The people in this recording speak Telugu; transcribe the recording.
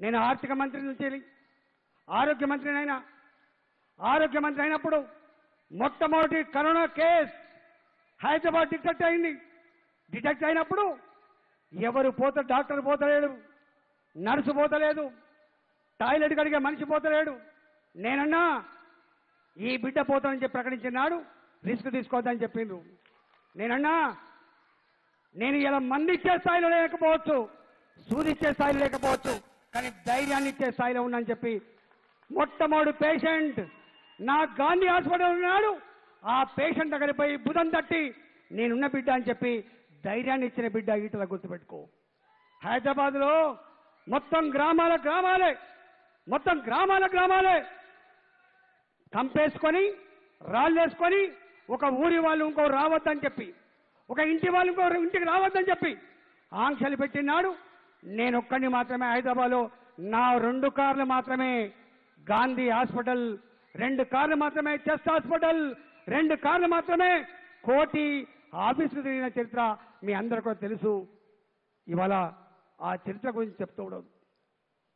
నేను ఆర్థిక మంత్రి నుంచి ఆరోగ్య మంత్రినైనా ఆరోగ్య మంత్రి అయినప్పుడు మొట్టమొదటి కరోనా కేస్ హైదరాబాద్ డిటెక్ట్ అయింది. డిటెక్ట్ అయినప్పుడు ఎవరు పోత డాక్టర్ పోతలేడు నర్సు పోతలేదు టాయిలెట్ కడిగే మనిషి పోతలేడు. నేనన్నా ఈ బిడ్డ పోతానని చెప్పి ప్రకటించినాడు రిస్క్ తీసుకోవద్దని చెప్పిండ్రు. నేనన్నా నేను ఇలా మంది ఇచ్చే స్థాయిలో లేకపోవచ్చు సూదిచ్చే స్థాయిలో లేకపోవచ్చు కానీ ధైర్యాన్ని ఇచ్చే స్థాయిలో ఉందని చెప్పి మొట్టమొదటి పేషెంట్ నా గాంధీ హాస్పిటల్ ఉన్నాడు. ఆ పేషెంట్ దగ్గర పోయి బుధం తట్టి నేనున్న బిడ్డ అని చెప్పి ధైర్యాన్ని ఇచ్చిన బిడ్డ ఈటల గుర్తుపెట్టుకో. హైదరాబాద్లో మొత్తం గ్రామాల గ్రామాలే మొత్తం గ్రామాల గ్రామాలే. కంపేసుకొని రాళ్ళేసుకొని ఒక ఊరి వాళ్ళు ఇంకో రావద్దని చెప్పి ఒక ఇంటి వాళ్ళు ఇంకో ఇంటికి రావద్దని చెప్పి ఆంక్షలు పెట్టినాడు. నేను ఒక్కడిని మాత్రమే హైదరాబాద్లో నా రెండు కార్లు మాత్రమే. గాంధీ హాస్పిటల్. రెండు కార్లు మాత్రమే చెస్ట్ హాస్పిటల్. రెండు కార్లు మాత్రమే. కోటి ఆఫీసులు తిరిగిన చరిత్ర మీ అందరికీ తెలుసు. ఇవాళ ఆ చరిత్ర గురించి చెప్తూ ఉండదు.